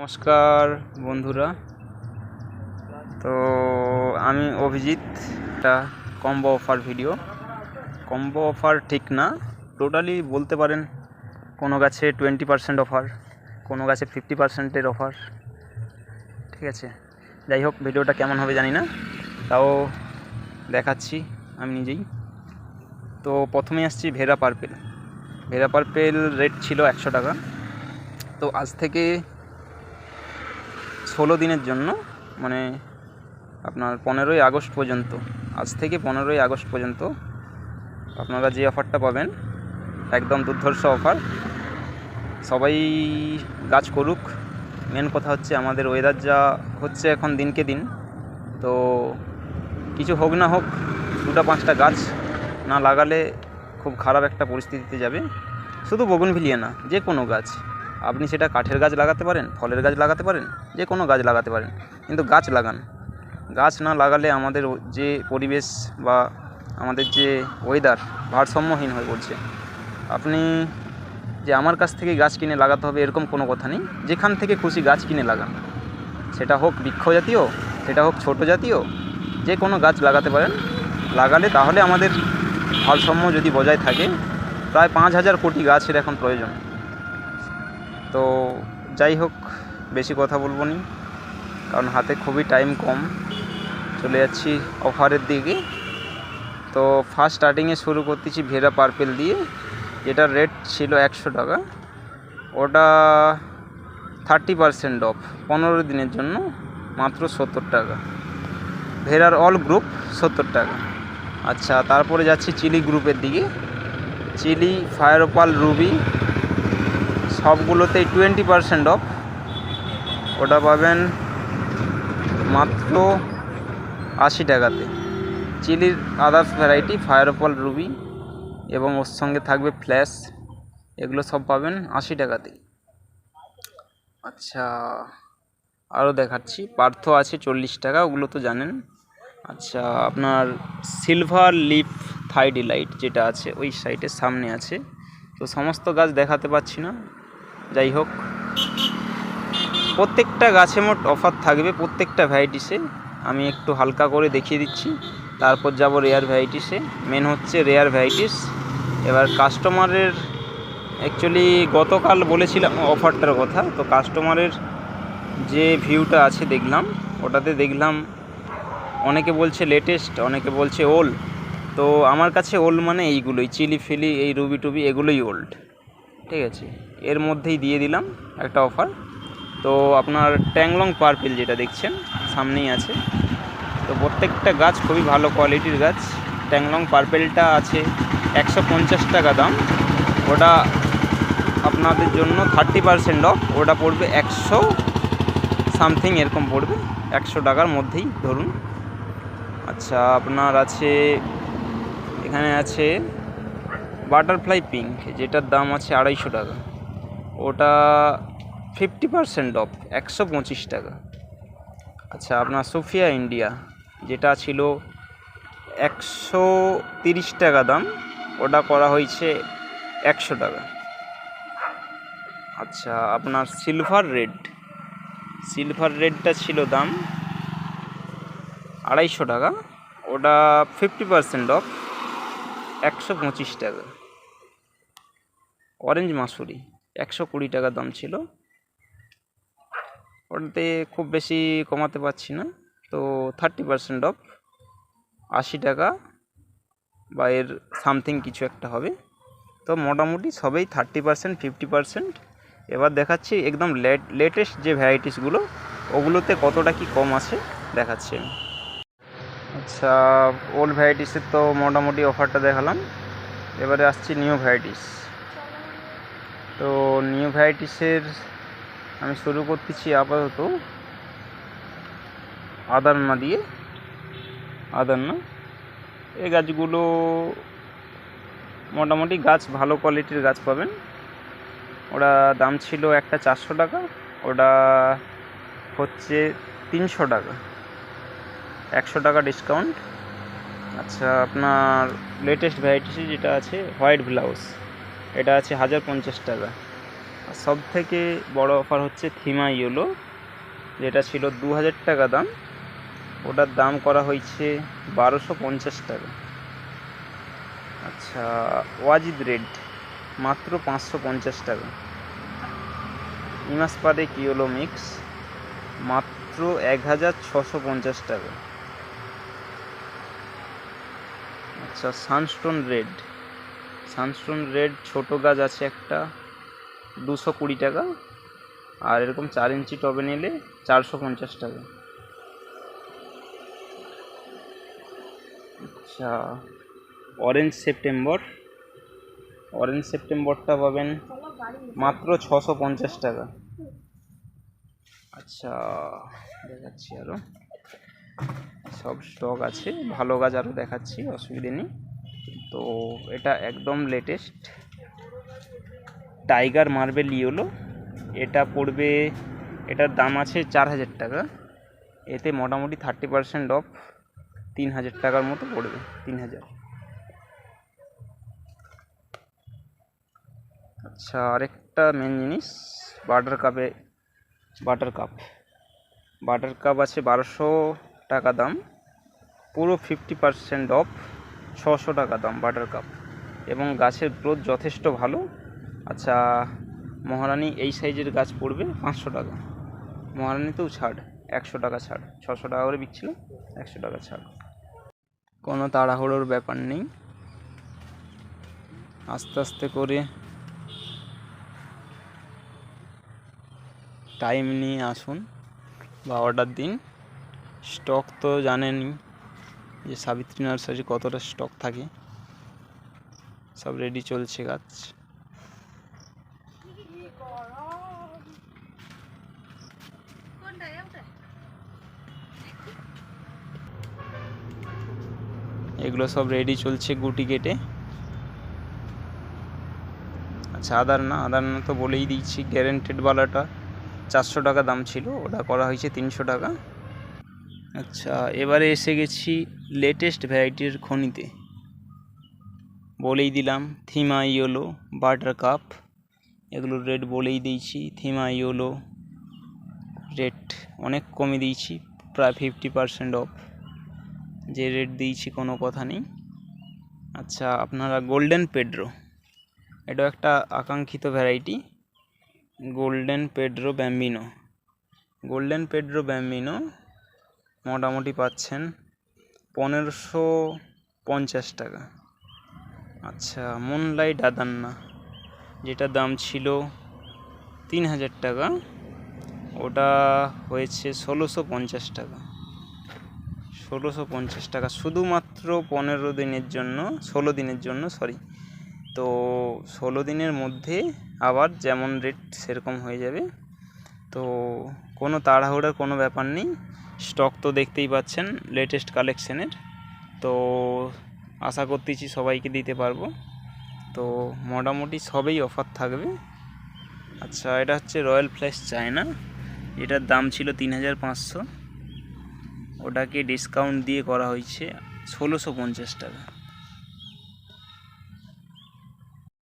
নমস্কার, বন্ধুরা। তো আমি অভিজিৎ একটা combo offer video. Combo offer ঠিক না, টোটালি বলতে পারেন কোনো গাছে টোয়েন্টি পার্সেন্ট অফার, কোনো গাছে ফিফটি পার্সেন্টের অফার, ঠিক আছে? যাই হোক, ভিডিওটা কেমন হবে জানি না, তাও দেখাচ্ছি আমি নিজেই। তো প্রথমে আসছি Vera purple Vera purple rate ছিল একশো টাকা। তো আজ থেকে ষোলো দিনের জন্য মানে আপনার পনেরোই আগস্ট পর্যন্ত, আজ থেকে পনেরোই আগস্ট পর্যন্ত আপনারা যে অফারটা পাবেন, একদম দুর্ধর্ষ অফার সবাই গাছ করুক। মেন কথা হচ্ছে আমাদের ওয়েদার যা হচ্ছে এখন দিনকে দিন। তো কিছু হোক না হোক, দুটা পাঁচটা গাছ না লাগালে খুব খারাপ একটা পরিস্থিতিতে যাবে। শুধু বগুনভিলিয়া না, যে কোনো গাছ। আপনি সেটা কাঠের গাছ লাগাতে পারেন, ফলের গাছ লাগাতে পারেন, যে কোনো গাছ লাগাতে পারেন, কিন্তু গাছ লাগান। গাছ না লাগালে আমাদের যে পরিবেশ বা আমাদের যে ওয়েদার ভারসাম্যহীন হয়ে পড়ছে। আপনি যে আমার কাছ থেকে গাছ কিনে লাগাতে হবে এরকম কোনো কথা নেই, যেখান থেকে খুশি গাছ কিনে লাগান। সেটা হোক বৃক্ষ জাতীয়, সেটা হোক ছোট জাতীয়, যে কোনো গাছ লাগাতে পারেন। লাগালে তাহলে আমাদের ভারসাম্য যদি বজায় থাকে, প্রায় পাঁচ হাজার কোটি গাছের এখন প্রয়োজন। তো যাই হোক, বেশি কথা বলব নি, কারণ হাতে খুবই টাইম কম। চলে যাচ্ছি অফারের দিকে। তো ফার্স্ট স্টার্টিংয়ে শুরু করতেছি ভেরা পার্পেল দিয়ে, যেটার রেট ছিল একশো টাকা। ওটা থার্টি পারসেন্ট অফ পনেরো দিনের জন্য, মাত্র সত্তর টাকা। ভেরার অল গ্রুপ সত্তর টাকা। আচ্ছা তারপরে যাচ্ছি চিলি গ্রুপের দিকে। চিলি ফায়ার ওপাল রুবি সবগুলোতেই টোয়েন্টি পারসেন্ট অফ ওটা পাবেন মাত্র আশি টাকাতে। চিলির others variety fire opal ruby এবং ওর সঙ্গে থাকবে ফ্ল্যাশ এগুলো সব পাবেন আশি টাকাতে আচ্ছা আরও দেখাচ্ছি। পার্থ আছে চল্লিশ টাকা, ওগুলো তো জানেন। আচ্ছা আপনার সিলভার লিফ থাইডিলাইট যেটা আছে, ওই সাইটের সামনে আছে। তো সমস্ত গাছ দেখাতে পাচ্ছি না। যাই হোক, প্রত্যেকটা গাছে মোট অফার থাকবে, প্রত্যেকটা ভ্যারাইটিসে আমি একটু হালকা করে দেখিয়ে দিচ্ছি। তারপর যাব রেয়ার ভ্যারাইটিসে মেন হচ্ছে রেয়ার ভ্যারাইটিস এবার কাস্টমারের অ্যাকচুয়ালি গতকাল বলেছিলাম অফারটার কথা। তো কাস্টমারের যে ভিউটা আছে দেখলাম, ওটাতে দেখলাম অনেকে বলছে লেটেস্ট অনেকে বলছে ওল্ড তো আমার কাছে ওল্ড মানে এইগুলোই চিলি ফিলি এই রুবি টুবি এগুলোই ওল্ড ঠিক আছে? এর মধ্যেই দিয়ে দিলাম একটা অফার তো আপনার ট্যাংলং পার্পেল যেটা দেখছেন, সামনেই আছে। তো প্রত্যেকটা গাছ খুবই ভালো কোয়ালিটির গাছ। ট্যাংলং পার্পেলটা আছে একশো পঞ্চাশ টাকা দাম। ওটা আপনাদের জন্য থার্টি পারসেন্ট অফ ওটা পড়বে একশো সামথিং এরকম পড়বে। একশো টাকার মধ্যেই ধরুন। আচ্ছা আপনার আছে, এখানে আছে বাটারফ্লাই পিঙ্ক যেটার দাম আছে আড়াইশো টাকা। ওটা ফিফটি পারসেন্ট অফ একশো পঁচিশ টাকা। আচ্ছা আপনার সোফিয়া ইন্ডিয়া, যেটা ছিল একশো তিরিশ টাকা দাম, ওটা করা হয়েছে একশো টাকা। আচ্ছা আপনার সিলভার রেড সিলভার রেডটা ছিল দাম আড়াইশো টাকা, ওটা ফিফটি পারসেন্ট অফ একশো পঁচিশ টাকা। অরেঞ্জ মাসুরি। একশো কুড়ি টাকা দাম ছিল। ওটাতে খুব বেশি কমাতে পারছি না। তো থার্টি পারসেন্ট অফ আশি টাকা বা এর সামথিং কিছু একটা হবে। তো মোটামুটি সবেই থার্টি পারসেন্ট, ফিফটি পারসেন্ট। এবার দেখাচ্ছি একদম লেট, লেটেস্ট যে ভ্যারাইটিসগুলো, ওগুলোতে কতটা কি কম আছে দেখাচ্ছি আমি। আচ্ছা ওল্ড ভ্যারাইটিসের তো মোটামুটি অফারটা দেখালাম। এবারে আসছি নিউ ভ্যারাইটিস তো নিউ ভ্যারাইটিসের আমি শুরু করতেছি আপাতত। আদারনা দিয়ে আদারনা এই গাছগুলো মোটামুটি গাছ ভালো কোয়ালিটির গাছ পাবেন। ওরা দাম ছিল একটা চারশো টাকা, ওটা হচ্ছে তিনশো টাকা। একশো টাকা ডিসকাউন্ট আচ্ছা আপনার লেটেস্ট ভ্যারাইটিসে যেটা আছে হোয়াইট ব্লাউজ এটা আছে হাজার পঞ্চাশ টাকা। সব থেকে বড় অফার হচ্ছে থিমা ইয়েলো, যেটা ছিল দু হাজার টাকা দাম। ওটার দাম করা হয়েছে বারোশো পঞ্চাশ টাকা। আচ্ছা ওয়াজিদ রেড, মাত্র পাঁচশো পঞ্চাশ টাকা। ইমাস পারে কিওলো মিক্স? মাত্র এক হাজার ছশো পঞ্চাশ টাকা। আচ্ছা সানস্টোন রেড সানস্টোন রেড ছোটো গাছ আছে একটা, দুশো কুড়ি টাকা। আর এরকম চার ইঞ্চি টবে নিলে চারশো পঞ্চাশ টাকা। আচ্ছা অরেঞ্জ সেপ্টেম্বর অরেঞ্জ সেপ্টেম্বরটা পাবেন মাত্র ছশো পঞ্চাশ টাকা। আচ্ছা দেখাচ্ছি আরও সব স্টক আছে, ভালো গাছ আরও দেখাচ্ছি, অসুবিধে নেই। তো এটা একদম লেটেস্ট টাইগার মার্বেল ইয়েলো এটা পড়বে, এটার দাম আছে চার হাজার টাকা। এতে মোটামুটি থার্টি পার্সেন্ট অফ তিন হাজার টাকার মতো পড়বে, তিন হাজার। আচ্ছা আরেকটা মেন জিনিস বাটার কাপে বাটার কাপ বাটার কাপ আছে বারোশো টাকা দাম। পুরো ফিফটি পার্সেন্ট অফ ছশো টাকা দাম বাটার কাপ এবং গাছের গ্রোথ যথেষ্ট ভালো। আচ্ছা মহারানী এই সাইজের গাছ পড়বে পাঁচশো টাকা। মহারানীতেও ছাড়, একশো টাকা ছাড়, ছশো টাকা করে বিকছিল, একশো টাকা ছাড়। কোনো তাড়াহুড়োর ব্যাপার নেই। আস্তে আস্তে করে টাইম নিয়ে আসুন, বা অর্ডার দিন। স্টক তো জানেনই যে সাবিত্রী নার্সারি কতটা স্টক থাকে, সব রেডি চলছে গাছ। এগুলো সব রেডি চলছে গুটি কেটে। আচ্ছা আদার না আদার না তো বলেই দিচ্ছি গ্যারেন্টেড বালাটা চারশো টাকা দাম ছিল, ওটা করা হয়েছে তিনশো টাকা। আচ্ছা এবারে এসে গেছি লেটেস্ট ভ্যারাইটির খনিতে। বলেই দিলাম থিমা ইয়োলো বাটার কাপ এগুলোর রেট বলেই দিয়েছি থিমা ইয়োলো রেট অনেক কমে দিয়েছি, প্রায় ফিফটি পার্সেন্ট অফ যে রেট দিয়েছি কোনো কথা নেই। আচ্ছা আপনারা গোল্ডেন পেড্রো এটাও একটা আকাঙ্ক্ষিত variety golden Pedro bambino golden Pedro bambino মোটামুটি পাচ্ছেন পনেরোশো পঞ্চাশ টাকা। আচ্ছা মুনলাইট আদান্না যেটা দাম ছিল তিন হাজার টাকা, ওটা হয়েছে ষোলোশো পঞ্চাশ টাকা। ষোলোশো পঞ্চাশ টাকা শুধুমাত্র পনেরো দিনের জন্য, ষোলো দিনের জন্য সরি তো ষোলো দিনের মধ্যে আবার যেমন রেট সেরকম হয়ে যাবে। তো কোনো তাড়াহুড়ার কোনো ব্যাপার নেই। স্টক তো দেখতেই পাচ্ছেন লেটেস্ট কালেকশনের তো আশা করতেছি সবাইকে দিতে পারব। তো মোটামুটি সবেই অফার থাকবে। আচ্ছা এটা হচ্ছে রয়্যাল ফ্ল্যাশ চায়না এটার দাম ছিল তিন হাজার পাঁচশো। ওটাকে ডিসকাউন্ট দিয়ে করা হয়েছে ষোলোশো পঞ্চাশ টাকা।